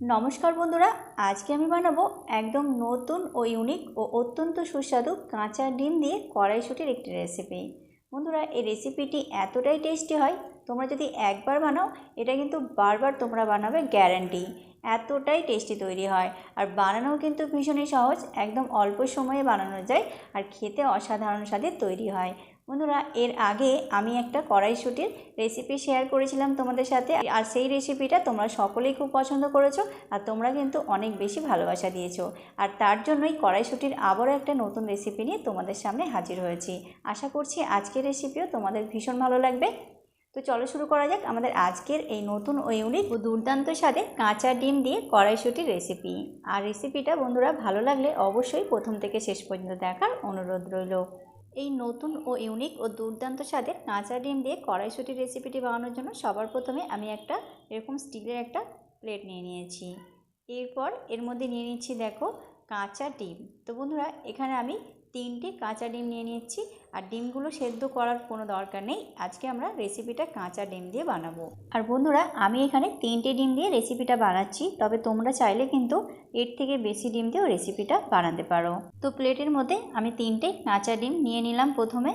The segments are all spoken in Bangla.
নমস্কার বন্ধুরা, আজকে আমি বানাবো একদম নতুন ও ইউনিক ও অত্যন্ত সুস্বাদু কাঁচা ডিম দিয়ে কড়াইশুটির একটি রেসিপি বন্ধুরা, এই রেসিপিটি এতটাই টেস্টি হয়, তোমরা যদি একবার বানাও, এটা কিন্তু বারবার তোমরা বানাবে গ্যারান্টি এতটাই টেস্টি তৈরি হয়, আর বানানোও কিন্তু ভীষণই সহজ, একদম অল্প সময়ে বানানো যায়, আর খেতে অসাধারণ স্বাদের তৈরি হয়। বন্ধুরা, এর আগে আমি একটা কড়াইশুটির রেসিপি শেয়ার করেছিলাম তোমাদের সাথে। আর সেই রেসিপিটা তোমরা সকলেই খুব পছন্দ করেছ আর তোমরা কিন্তু অনেক বেশি ভালোবাসা দিয়েছ। আর তার জন্যই কড়াইশুটির আবারও একটা নতুন রেসিপি নিয়ে তোমাদের সামনে হাজির হয়েছি। আশা করছি আজকের রেসিপিও তোমাদের ভীষণ ভালো লাগবে। তো চলো শুরু করা যাক আমাদের আজকের এই নতুন ও ইউনিক দুর্দান্ত স্বাদে কাঁচা ডিম দিয়ে কড়াইশুটির রেসিপি আর রেসিপিটা বন্ধুরা ভালো লাগলে অবশ্যই প্রথম থেকে শেষ পর্যন্ত দেখার অনুরোধ রইল। এই নতুন ও ইউনিক ও দুর্দান্ত স্বাদের কাঁচা ডিম দিয়ে কড়াইশুটির রেসিপিটি বানানোর জন্য সবার প্রথমে আমি একটা এরকম স্টিলের একটা প্লেট নিয়ে নিয়েছি। এরপর এর মধ্যে নিয়ে নিচ্ছি দেখো কাঁচা ডিম। তো বন্ধুরা, এখানে আমি তিনটে কাঁচা ডিম নিয়ে নিচ্ছি আর ডিমগুলো সেদ্ধ করার কোনো দরকার নেই। আজকে আমরা রেসিপিটা কাঁচা ডিম দিয়ে বানাবো। আর বন্ধুরা, আমি এখানে তিনটে ডিম দিয়ে রেসিপিটা বানাচ্ছি, তবে তোমরা চাইলে কিন্তু এর থেকে বেশি ডিম দিয়েও রেসিপিটা বানাতে পারো। তো প্লেটের মধ্যে আমি তিনটে কাঁচা ডিম নিয়ে নিলাম প্রথমে।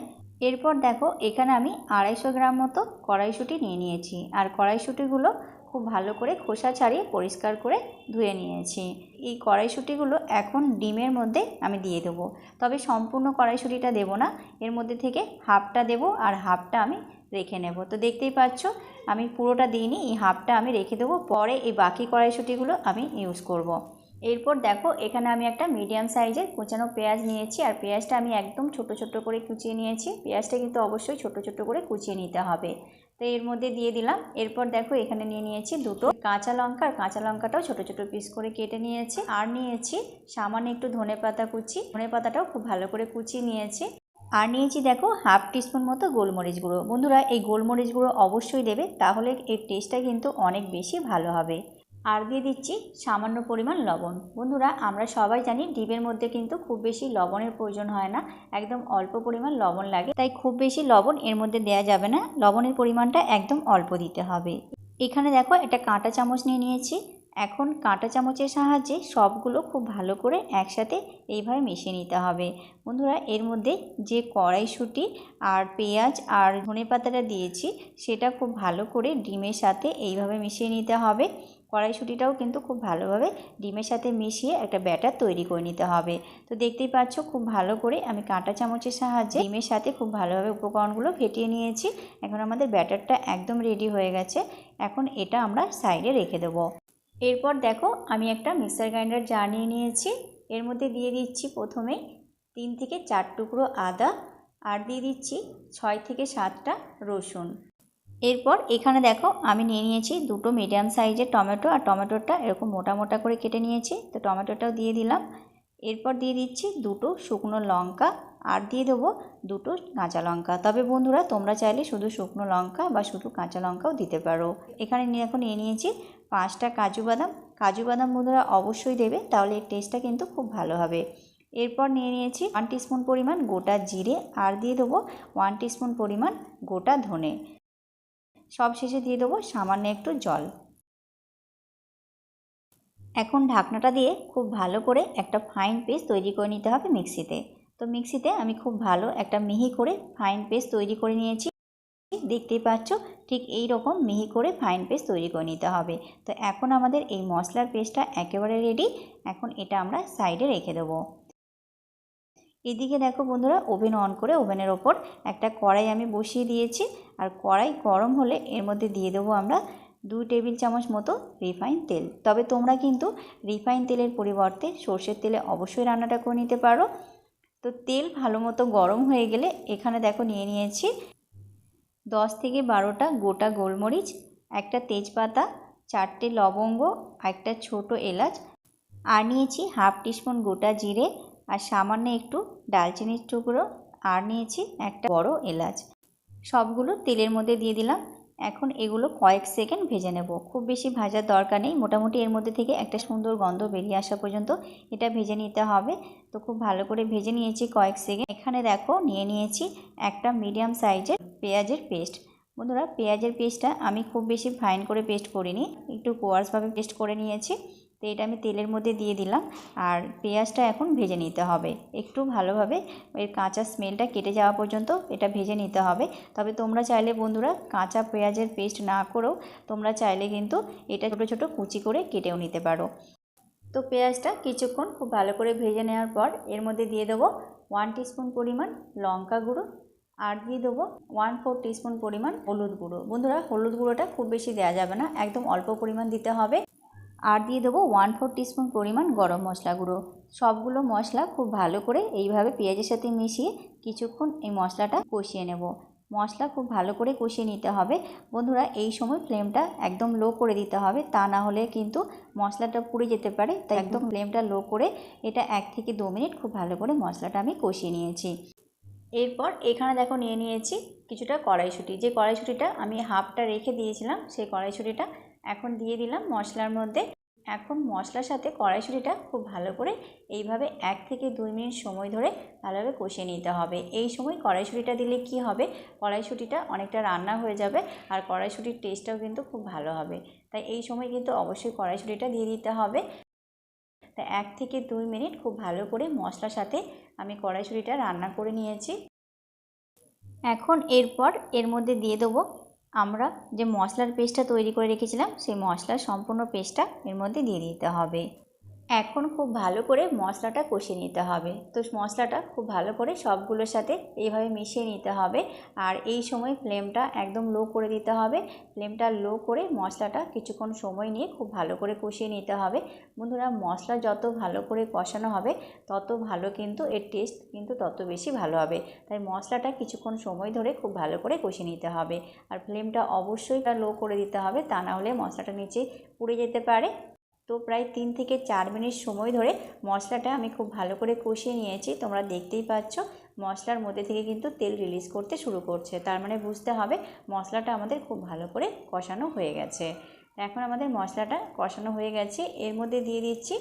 এরপর দেখো, এখানে আমি আড়াইশো গ্রাম মতো কড়াইশুঁটি নিয়ে নিয়েছি। আর কড়াইশুঁটিগুলো খুব ভালো করে খোসা ছাড়িয়ে পরিষ্কার করে ধুয়ে নিয়েছি। এই কড়াইশুঁটিগুলো এখন ডিমের মধ্যে আমি দিয়ে দেবো। তবে সম্পূর্ণ কড়াইশুঁটিটা দেবো না, এর মধ্যে থেকে হাফটা দেবো আর হাফটা আমি রেখে নেব। তো দেখতেই পাচ্ছ, আমি পুরোটা দিইনি, এই হাফটা আমি রেখে দেবো, পরে এই বাকি কড়াইশুঁটিগুলো আমি ইউজ করব। এরপর দেখো, এখানে আমি একটা মিডিয়াম সাইজের কুচানো পেঁয়াজ নিয়েছি, আর পেঁয়াজটা আমি একদম ছোট ছোট করে কুচিয়ে নিয়েছি। পেঁয়াজটা কিন্তু অবশ্যই ছোট ছোট করে কুচিয়ে নিতে হবে। তো এর মধ্যে দিয়ে দিলাম। এরপর দেখো এখানে নিয়ে নিয়েছি দুটো কাঁচা লঙ্কা। আর কাঁচা লঙ্কাটাও ছোটো ছোটো পিস করে কেটে নিয়েছি। আর নিয়েছি সামান্য একটু ধনে পাতা কুচি। ধনে পাতাটাও খুব ভালো করে কুচিয়ে নিয়েছি। আর নিয়েছি দেখো হাফ টিস্পুন মতো গোলমরিচ গুঁড়ো। বন্ধুরা, এই গোলমরিচ গুঁড়ো অবশ্যই দেবে, তাহলে এর টেস্টটা কিন্তু অনেক বেশি ভালো হবে। আর দিয়ে দিচ্ছি সামান্য পরিমাণ লবণ। বন্ধুরা, আমরা সবাই জানি ডিমের মধ্যে কিন্তু খুব বেশি লবণের প্রয়োজন হয় না। একদম অল্প পরিমাণ লবণ লাগে। তাই খুব বেশি লবণ এর মধ্যে দেওয়া যাবে না। লবণের পরিমাণটা একদম অল্প দিতে হবে। এখানে দেখো একটা কাঁটা চামচ নিয়ে নিয়েছি। এখন কাঁটা চামচের সাহায্যে সবগুলো খুব ভালো করে একসাথে এইভাবে মিশিয়ে নিতে হবে। বন্ধুরা, এর মধ্যে যে কড়াইশুঁটি আর পেঁয়াজ আর ধনে পাতাটা দিয়েছি, সেটা খুব ভালো করে ডিমের সাথে এইভাবে মিশিয়ে নিতে হবে। কড়াইশুঁটিটাও কিন্তু খুব ভালোভাবে ডিমের সাথে মিশিয়ে একটা ব্যাটার তৈরি করে নিতে হবে। তো দেখতেই পাচ্ছ খুব ভালো করে আমি কাঁটা চামচের সাহায্যে ডিমের সাথে খুব ভালোভাবে উপকরণগুলো ফেটিয়ে নিয়েছি। এখন আমাদের ব্যাটারটা একদম রেডি হয়ে গেছে। এখন এটা আমরা সাইডে রেখে দেবো। এরপর দেখো আমি একটা মিক্সার গ্রাইন্ডার জার নিয়ে নিয়েছি। এর মধ্যে দিয়ে দিচ্ছি প্রথমেই তিন থেকে চার টুকরো আদা আর দিয়ে দিচ্ছি ছয় থেকে সাতটা রসুন। এরপর এখানে দেখো আমি নিয়ে নিয়েছি দুটো মিডিয়াম সাইজের টমেটো, আর টমেটোটা এরকম মোটা মোটা করে কেটে নিয়েছি। তো টমেটোটাও দিয়ে দিলাম। এরপর দিয়ে দিচ্ছি দুটো শুকনো লঙ্কা, আর দিয়ে দেবো দুটো কাঁচা লঙ্কা। তবে বন্ধুরা, তোমরা চাইলে শুধু শুকনো লঙ্কা বা শুধু কাঁচা লঙ্কাও দিতে পারো। এখানে নিয়ে এখন নিয়ে নিয়েছি পাঁচটা কাজু বাদাম। কাজু বাদাম বন্ধুরা অবশ্যই দেবে, তাহলে এর টেস্টটা কিন্তু খুব ভালো হবে। এরপর নিয়ে নিয়েছি ওয়ান টিস্পুন পরিমাণ গোটা জিরে, আর দিয়ে দেবো ওয়ান টিস্পুন পরিমাণ গোটা ধনে। সব শেষে দিয়ে দেবো সামান্য একটু জল। এখন ঢাকনাটা দিয়ে খুব ভালো করে একটা ফাইন পেস্ট তৈরি করে নিতে হবে মিক্সিতে। তো মিক্সিতে আমি খুব ভালো একটা মিহি করে ফাইন পেস্ট তৈরি করে নিয়েছি। দেখতেই পাচ্ছ, ঠিক এই রকম মিহি করে ফাইন পেস্ট তৈরি করে নিতে হবে। তো এখন আমাদের এই মশলার পেস্টটা একেবারে রেডি এখন এটা আমরা সাইডে রেখে দেবো। এদিকে দেখো বন্ধুরা, ওভেন অন করে ওভেনের ওপর একটা কড়াই আমি বসিয়ে দিয়েছি। আর কড়াই গরম হলে এর মধ্যে দিয়ে দেবো আমরা দুই টেবিল চামচ মতো রিফাইন তেল। তবে তোমরা কিন্তু রিফাইন তেলের পরিবর্তে সর্ষের তেলে অবশ্যই রান্নাটা করে নিতে পারো। তো তেল ভালো মতো গরম হয়ে গেলে এখানে দেখো নিয়ে নিয়েছি দশ থেকে বারোটা গোটা গোলমরিচ, একটা তেজপাতা, চারটে লবঙ্গ, একটা ছোট এলাচ, আর নিয়েছি হাফ টিস্পুন গোটা জিরে আর সামান্য একটু ডালচিনির টুকরো আর নিয়েছি একটা বড় এলাচ। সবগুলো তেলের মধ্যে দিয়ে দিলাম। এখন এগুলো কয়েক সেকেন্ড ভেজে নেব। খুব বেশি ভাজার দরকার নেই। মোটামুটি এর মধ্যে থেকে একটা সুন্দর গন্ধ বেরিয়ে আসা পর্যন্ত এটা ভেজে নিতে হবে। তো খুব ভালো করে ভেজে নিয়েছি কয়েক সেকেন্ড। এখানে দেখো নিয়ে নিয়েছি একটা মিডিয়াম সাইজের পেঁয়াজের পেস্ট। বন্ধুরা, পেঁয়াজের পেস্টটা আমি খুব বেশি ফাইন করে পেস্ট করিনি। একটু কোয়ার্সভাবে পেস্ট করে নিয়েছি। তো এটা আমি তেলের মধ্যে দিয়ে দিলাম। আর পেঁয়াজটা এখন ভেজে নিতে হবে। একটু ভালোভাবে এর কাঁচা স্মেলটা কেটে যাওয়া পর্যন্ত এটা ভেজে নিতে হবে। তবে তোমরা চাইলে বন্ধুরা কাঁচা পেঁয়াজের পেস্ট না করেও তোমরা চাইলে কিন্তু এটা ছোটো ছোটো কুচি করে কেটেও নিতে পারো। তো পেঁয়াজটা কিছুক্ষণ খুব ভালো করে ভেজে নেওয়ার পর এর মধ্যে দিয়ে দেবো ওয়ান টিস্পুন পরিমাণ লঙ্কা গুঁড়ো আর দিয়ে দেবো ওয়ান ফোর টিস্পুন পরিমাণ হলুদ গুঁড়ো। বন্ধুরা হলুদ গুঁড়োটা খুব বেশি দেওয়া যাবে না। একদম অল্প পরিমাণ দিতে হবে। আর দিয়ে দেবো ওয়ান ফোর টিস্পুন পরিমাণ গরম মশলা গুঁড়ো। সবগুলো মশলা খুব ভালো করে এইভাবে পেঁয়াজের সাথে মিশিয়ে কিছুক্ষণ এই মশলাটা কষিয়ে নেব। মশলা খুব ভালো করে কষিয়ে নিতে হবে। বন্ধুরা এই সময় ফ্লেমটা একদম লো করে দিতে হবে। তা না হলে কিন্তু মশলাটা পুড়ে যেতে পারে। তাই একদম ফ্লেমটা লো করে এটা এক থেকে দু মিনিট খুব ভালো করে মশলাটা আমি কষিয়ে নিয়েছি। এরপর এখানে দেখো নিয়ে নিয়েছি কিছুটা কড়াইশুঁটি। যে কড়াইশুঁটিটা আমি হাফটা রেখে দিয়েছিলাম সেই কড়াইশুঁটিটা এখন দিয়ে দিলাম মশলার মধ্যে। এখন মশলার সাথে কড়াইশুঁটিটা খুব ভালো করে এইভাবে এক থেকে দুই মিনিট সময় ধরে ভালোভাবে কষিয়ে নিতে হবে। এই সময় কড়াইশুঁটিটা দিলে কি হবে? কড়াইশুঁটিটা অনেকটা রান্না হয়ে যাবে আর কড়াইশুঁটির টেস্টটাও কিন্তু খুব ভালো হবে। তাই এই সময় কিন্তু অবশ্যই কড়াইশুঁটিটা দিয়ে দিতে হবে। তাই এক থেকে দুই মিনিট খুব ভালো করে মশলার সাথে আমি কড়াইশুঁটিটা রান্না করে নিয়েছি। এখন এরপর এর মধ্যে দিয়ে দেবো আমরা যে মশলার পেস্টটা তৈরি করে রেখেছিলাম, সেই মশলার সম্পূর্ণ পেস্টটা এর মধ্যে দিয়ে দিতে হবে। এখন খুব ভালো করে মশলাটা কষিয়ে নিতে হবে। তো মশলাটা খুব ভালো করে সবগুলোর সাথে এইভাবে মিশিয়ে নিতে হবে। আর এই সময় ফ্লেমটা একদম লো করে দিতে হবে। ফ্লেমটা লো করে মশলাটা কিছুক্ষণ সময় নিয়ে খুব ভালো করে কষিয়ে নিতে হবে। বন্ধুরা, মশলা যত ভালো করে কষানো হবে, তত ভালো কিন্তু এর টেস্ট কিন্তু তত বেশি ভালো হবে। তাই মশলাটা কিছুক্ষণ সময় ধরে খুব ভালো করে কষিয়ে নিতে হবে। আর ফ্লেমটা অবশ্যই লো করে দিতে হবে, তা না হলে মশলাটা নিচে পুড়ে যেতে পারে। তো প্রায় তিন থেকে চার মিনিট সময় ধরে মশলাটা আমি খুব ভালো করে কষিয়ে নিয়েছি। তোমরা দেখতেই পাচ্ছ, মশলার মধ্যে থেকে কিন্তু তেল রিলিজ করতে শুরু করছে। তার মানে বুঝতে হবে মশলাটা আমাদের খুব ভালো করে কষানো হয়ে গেছে। এখন আমাদের মশলাটা কষানো হয়ে গেছে। এর মধ্যে দিয়ে দিচ্ছি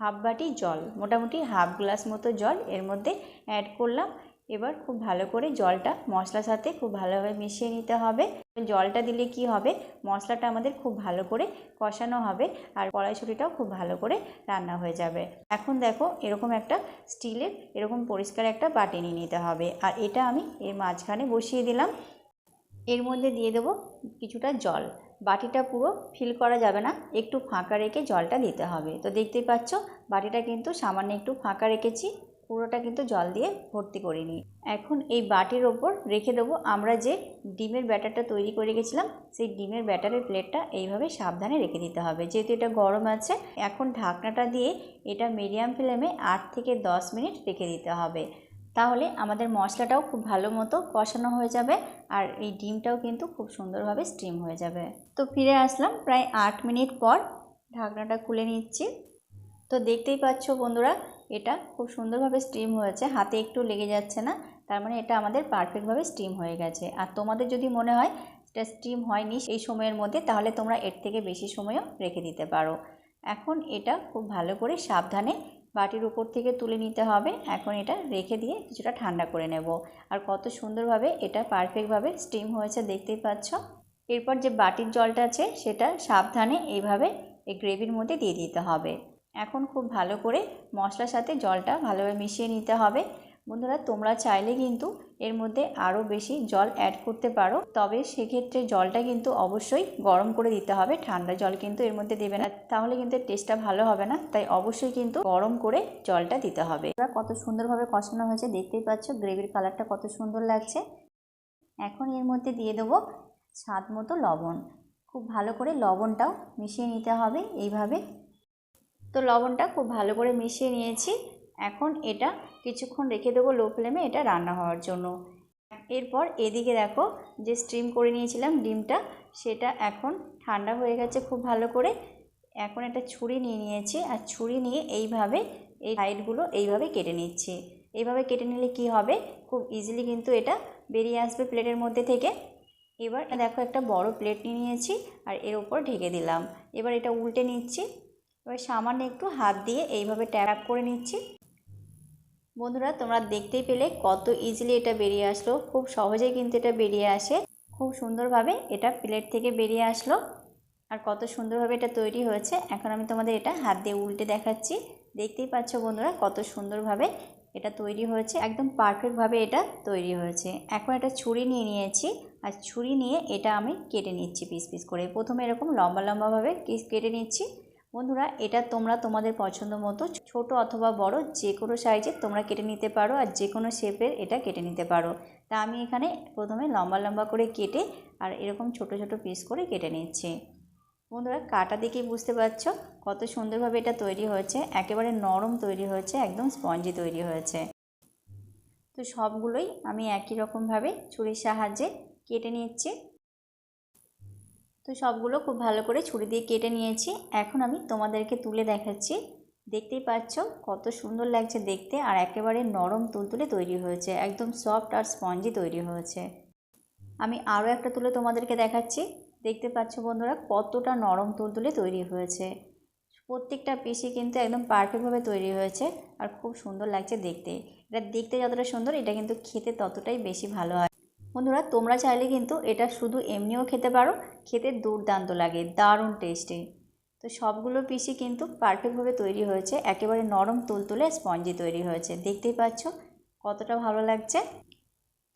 হাফ বাটি জল, মোটামুটি হাফ গ্লাস মতো জল এর মধ্যে অ্যাড করলাম। এবার খুব ভালো করে জলটা মশলার সাথে খুব ভালোভাবে মিশিয়ে নিতে হবে। জলটা দিলে কি হবে? মশলাটা আমাদের খুব ভালো করে কষানো হবে আর কড়াইশুঁটিটাও খুব ভালো করে রান্না হয়ে যাবে। এখন দেখো এরকম একটা স্টিলের এরকম পরিষ্কার একটা বাটি নিয়ে নিতে হবে আর এটা আমি এর মাঝখানে বসিয়ে দিলাম। এর মধ্যে দিয়ে দেবো কিছুটা জল। বাটিটা পুরো ফিল করা যাবে না, একটু ফাঁকা রেখে জলটা দিতে হবে। তো দেখতেই পাচ্ছ, বাটিটা কিন্তু সামান্য একটু ফাঁকা রেখেছি। পুরোটা কিন্তু জল দিয়ে ভর্তি করিনি এখন এই বাটির ওপর রেখে দেবো আমরা যে ডিমের ব্যাটারটা তৈরি করে গেছিলাম সেই ডিমের ব্যাটারের প্লেটটা এইভাবে সাবধানে রেখে দিতে হবে। যেহেতু এটা গরম আছে, এখন ঢাকনাটা দিয়ে এটা মিডিয়াম ফ্লেমে আট থেকে দশ মিনিট রেখে দিতে হবে। তাহলে আমাদের মশলাটাও খুব ভালো মতো কষানো হয়ে যাবে আর এই ডিমটাও কিন্তু খুব সুন্দরভাবে স্টিম হয়ে যাবে। তো ফিরে আসলাম প্রায় আট মিনিট পর ঢাকনাটা খুলে নিচ্ছি। তো দেখতেই পাচ্ছ বন্ধুরা এটা খুব সুন্দরভাবে স্টিম হয়েছে। হাতে একটু লেগে যাচ্ছে না, তার মানে এটা আমাদের পারফেক্টভাবে স্টিম হয়ে গেছে। আর তোমাদের যদি মনে হয় এটা স্টিম হয়নি এই সময়ের মধ্যে, তাহলে তোমরা এর থেকে বেশি সময়ও রেখে দিতে পারো। এখন এটা খুব ভালো করে সাবধানে বাটির উপর থেকে তুলে নিতে হবে। এখন এটা রেখে দিয়ে কিছুটা ঠান্ডা করে নেব। আর কত সুন্দরভাবে এটা পারফেক্টভাবে স্টিম হয়েছে দেখতেই পাচ্ছ। এরপর যে বাটির জলটা আছে, সেটা সাবধানে এইভাবে এই গ্রেভির মধ্যে দিয়ে দিতে হবে। এখন খুব ভালো করে মশলার সাথে জলটা ভালোভাবে মিশিয়ে নিতে হবে। বন্ধুরা, তোমরা চাইলে কিন্তু এর মধ্যে আরও বেশি জল অ্যাড করতে পারো। তবে সেক্ষেত্রে জলটা কিন্তু অবশ্যই গরম করে দিতে হবে। ঠান্ডা জল কিন্তু এর মধ্যে দেবে না। তাহলে কিন্তু টেস্টটা ভালো হবে না। তাই অবশ্যই কিন্তু গরম করে জলটা দিতে হবে। এবার কত সুন্দরভাবে কষানো হয়েছে। দেখতেই পাচ্ছ, গ্রেভির কালারটা কত সুন্দর লাগছে। এখন এর মধ্যে দিয়ে দেবো স্বাদ মতো লবণ। খুব ভালো করে লবণটাও মিশিয়ে নিতে হবে। এইভাবে তো লবণটা খুব ভালো করে মিশিয়ে নিয়েছি। এখন এটা কিছুক্ষণ রেখে দেবো লো ফ্লেমে এটা রান্না হওয়ার জন্য। এরপর এদিকে দেখো যে স্টিম করে নিয়েছিলাম ডিমটা, সেটা এখন ঠান্ডা হয়ে গেছে খুব ভালো করে। এখন একটা ছুরি নিয়ে নিয়েছি, আর ছুরি নিয়ে এইভাবে এই সাইডগুলো এইভাবে কেটে নিচ্ছি। এইভাবে কেটে নিলে কি হবে? খুব ইজিলি কিন্তু এটা বেরিয়ে আসবে প্লেটের মধ্যে থেকে। এবার দেখো একটা বড় প্লেট নিয়ে নিয়েছি, আর এর ওপর ঢেকে দিলাম। এবার এটা উল্টে নিচ্ছি। এবার সামান্য একটু হাত দিয়ে এইভাবে ট্যাপ করে নিচ্ছি। বন্ধুরা, তোমরা দেখতেই পেলে কত ইজিলি এটা বেরিয়ে আসলো। খুব সহজেই কিন্তু এটা বেরিয়ে আসে। খুব সুন্দরভাবে এটা প্লেট থেকে বেরিয়ে আসলো। আর কত সুন্দরভাবে এটা তৈরি হয়েছে। এখন আমি তোমাদের এটা হাত দিয়ে উল্টে দেখাচ্ছি। দেখতেই পাচ্ছ বন্ধুরা, কত সুন্দরভাবে এটা তৈরি হয়েছে। একদম পারফেক্টভাবে এটা তৈরি হয়েছে। এখন এটা ছুরি নিয়ে নিয়েছি। আর ছুরি নিয়ে এটা আমি কেটে নিচ্ছি পিস পিস করে। প্রথমে এরকম লম্বা লম্বাভাবে কেটে নিচ্ছি। বন্ধুরা, এটা তোমরা তোমাদের পছন্দ মতো ছোট অথবা বড়, যে কোনো সাইজে তোমরা কেটে নিতে পারো আর যে কোনো শেপের এটা কেটে নিতে পারো। তা আমি এখানে প্রথমে লম্বা লম্বা করে কেটে আর এরকম ছোট ছোট পিস করে কেটে নিচ্ছি। বন্ধুরা, কাটা দেখেই বুঝতে পারছ কত সুন্দরভাবে এটা তৈরি হয়েছে। একেবারে নরম তৈরি হয়েছে, একদম স্পঞ্জি তৈরি হয়েছে। তো সবগুলোই আমি একই রকমভাবে ছুরির সাহায্যে কেটে নিচ্ছি। তো সবগুলো খুব ভালো করে ছুরি দিয়ে কেটে নিয়েছি। এখন আমি তোমাদেরকে তুলে দেখাচ্ছি। দেখতেই পাচ্ছ কত সুন্দর লাগছে দেখতে আর একেবারে নরম তুলতুলে তৈরি হয়েছে। একদম সফট আর স্পঞ্জি তৈরি হয়েছে। আমি আরও একটা তুলে তোমাদেরকে দেখাচ্ছি। দেখতে পাচ্ছ বন্ধুরা কতটা নরম তুলতুলে তৈরি হয়েছে। প্রত্যেকটা পিসই কিন্তু একদম পারফেক্টভাবে তৈরি হয়েছে আর খুব সুন্দর লাগছে দেখতে। এটা দেখতে যতটা সুন্দর, এটা কিন্তু খেতে ততটাই বেশি ভালো হয়। বন্ধুরা, তোমরা চাইলে কিন্তু এটা শুধু এমনিও খেতে পারো। খেতে দুর্দান্ত লাগে, দারুণ টেস্টি তো সবগুলো পিসই কিন্তু পারফেক্টভাবে তৈরি হয়েছে। একেবারে নরম তুলতুলে স্পঞ্জি তৈরি হয়েছে। দেখতেই পাচ্ছ কতটা ভালো লাগছে।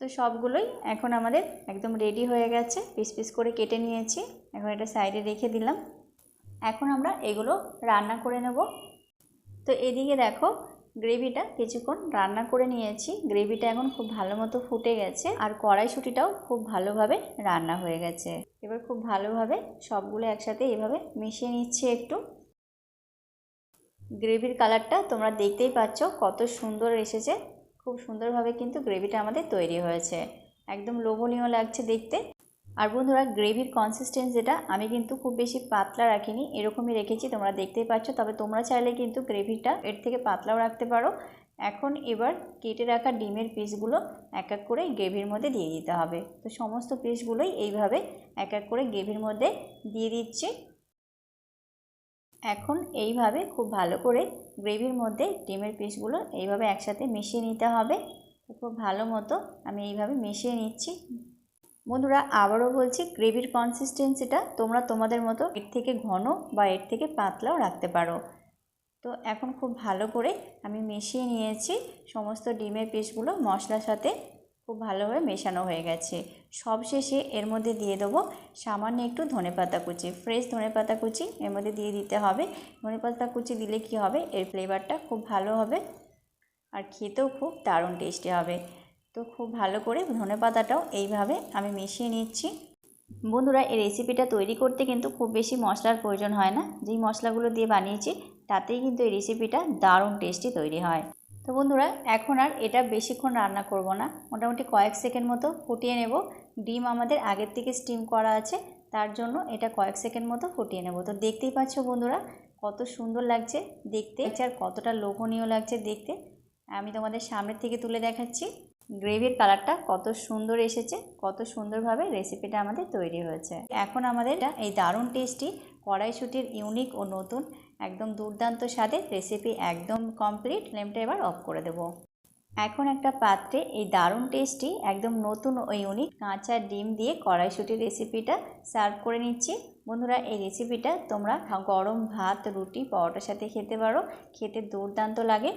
তো সবগুলোই এখন আমাদের একদম রেডি হয়ে গেছে। পিস পিস করে কেটে নিয়েছি। এখন এটা সাইডে রেখে দিলাম। এখন আমরা এগুলো রান্না করে নেব। তো এদিকে দেখো গ্রেভিটা কিছুক্ষণ রান্না করে নিয়েছি। গ্রেভিটা এখন খুব ভালো মতো ফুটে গেছে আর কড়াইশুটিটাও খুব ভালোভাবে রান্না হয়ে গেছে। এবার খুব ভালোভাবে সবগুলো একসাথে এভাবে মিশিয়ে নিচ্ছি একটু। গ্রেভির কালারটা তোমরা দেখতেই পাচ্ছ, কত সুন্দর এসেছে। খুব সুন্দরভাবে কিন্তু গ্রেভিটা আমাদের তৈরি হয়েছে। একদম লোভনীয় লাগছে দেখতে। আর বন্ধুরা, গ্রেভির কনসিস্টেন্সিটা আমি কিন্তু খুব বেশি পাতলা রাখিনি, এরকমই রেখেছি, তোমরা দেখতেই পাচ্ছ। তবে তোমরা চাইলে কিন্তু গ্রেভিটা এর থেকে পাতলাও রাখতে পারো। এখন এবার কেটে রাখা ডিমের পিসগুলো এক এক করে গ্রেভির মধ্যে দিয়ে দিতে হবে। তো সমস্ত পিসগুলোই এইভাবে এক এক করে গ্রেভির মধ্যে দিয়ে দিচ্ছি। এখন এইভাবে খুব ভালো করে গ্রেভির মধ্যে ডিমের পিসগুলো এইভাবে একসাথে মিশিয়ে নিতে হবে। খুব ভালো মতো আমি এইভাবে মিশিয়ে নিচ্ছি। বন্ধুরা আবারও বলছি, গ্রেভির কনসিস্টেন্সিটা তোমরা তোমাদের মতো এর থেকে ঘন বা এর থেকে পাতলাও রাখতে পারো। তো এখন খুব ভালো করে আমি মিশিয়ে নিয়েছি, সমস্ত ডিমের পিসগুলো মশলার সাথে খুব ভালোভাবে মেশানো হয়ে গেছে। সবশেষে এর মধ্যে দিয়ে দেবো সামান্য একটু ধনে পাতা কুচি ফ্রেশ ধনে পাতা কুচি এর মধ্যে দিয়ে দিতে হবে। ধনে পাতা কুচি দিলে কি হবে? এর ফ্লেভারটা খুব ভালো হবে আর খেতেও খুব দারুণ টেস্টি হবে। তো খুব ভালো করে ধনে পাতাটাও এইভাবে আমি মিশিয়ে নিচ্ছি। বন্ধুরা, এই রেসিপিটা তৈরি করতে কিন্তু খুব বেশি মশলার প্রয়োজন হয় না। যেই মশলাগুলো দিয়ে বানিয়েছি, তাতেই কিন্তু এই রেসিপিটা দারুণ টেস্টি তৈরি হয়। তো বন্ধুরা, এখন আর এটা বেশিক্ষণ রান্না করব না। মোটামুটি কয়েক সেকেন্ড মতো ফুটিয়ে নেব। ডিম আমাদের আগের থেকে স্টিম করা আছে, তার জন্য এটা কয়েক সেকেন্ড মতো ফুটিয়ে নেব। তো দেখতেই পাচ্ছ বন্ধুরা, কত সুন্দর লাগছে দেখতে। আর কতটা লোভনীয় লাগছে দেখতে। আমি তোমাদের সামনের থেকে তুলে দেখাচ্ছি। গ্রেভির কালারটা কত সুন্দর এসেছে, কত সুন্দরভাবে রেসিপিটা আমাদের তৈরি হয়েছে। এখন আমাদের এই দারুণ টেস্টি কড়াইশুটির ইউনিক ও নতুন একদম দুর্দান্ত স্বাদের রেসিপি একদম কমপ্লিট ফ্লেমটা এবার অফ করে দেব। এখন একটা পাত্রে এই দারুণ টেস্টি একদম নতুন ও ইউনিক কাঁচা ডিম দিয়ে কড়াইশুটির রেসিপিটা সার্ভ করে নিচ্ছি। বন্ধুরা, এই রেসিপিটা তোমরা গরম ভাত, রুটি, পরোটার সাথে খেতে পারো। খেতে দুর্দান্ত লাগে।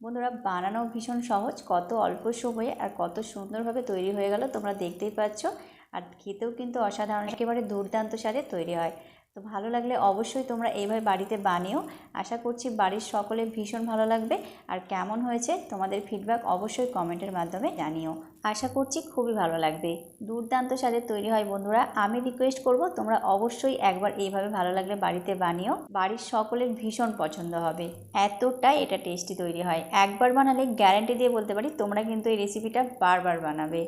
বন্ধুরা, বানানো ভীষণ সহজ। কত অল্প সময়ে আর কত সুন্দরভাবে তৈরি হয়ে গেল তোমরা দেখতেই পাচ্ছ। আর খেতেও কিন্তু অসাধারণ, একেবারে দুর্দান্ত স্বাদে তৈরি হয়। তো ভালো লাগলে অবশ্যই তোমরা এইভাবে বাড়িতে বানিও। আশা করছি বাড়ির সকলে ভীষণ ভালো লাগবে। আর কেমন হয়েছে তোমাদের ফিডব্যাক অবশ্যই কমেন্টের মাধ্যমে জানিও। আশা করছি খুবই ভালো লাগবে। দুর্দান্ত স্বাদের তৈরি হয় বন্ধুরা। আমি রিকোয়েস্ট করব তোমরা অবশ্যই একবার এইভাবে ভালো লাগলে বাড়িতে বানিও। বাড়ির সকলের ভীষণ পছন্দ হবে। এতটাই এটা টেস্টি তৈরি হয়। একবার বানালে গ্যারান্টি দিয়ে বলতে পারি, তোমরা কিন্তু এই রেসিপিটা বারবার বানাবে।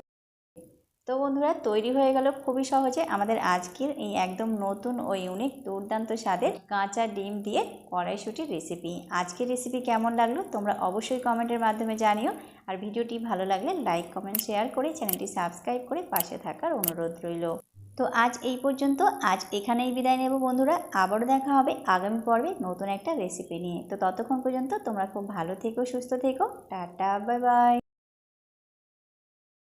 তো বন্ধুরা, তৈরি হয়ে গেল খুবই সহজে আমাদের আজকের এই একদম নতুন ও ইউনিক দুর্দান্ত স্বাদের কাঁচা ডিম দিয়ে কড়াইশুটির রেসিপি আজকের রেসিপি কেমন লাগল তোমরা অবশ্যই কমেন্টের মাধ্যমে জানিও। আর ভিডিওটি ভালো লাগলে লাইক কমেন্ট শেয়ার করে চ্যানেলটি সাবস্ক্রাইব করে পাশে থাকার অনুরোধ রইল। তো আজ এই পর্যন্ত, আজ এখানেই বিদায় নেব বন্ধুরা। আবারও দেখা হবে আগামী পর্বে নতুন একটা রেসিপি নিয়ে। তো ততক্ষণ পর্যন্ত তোমরা খুব ভালো থেকো, সুস্থ থেকো। Tata bye bye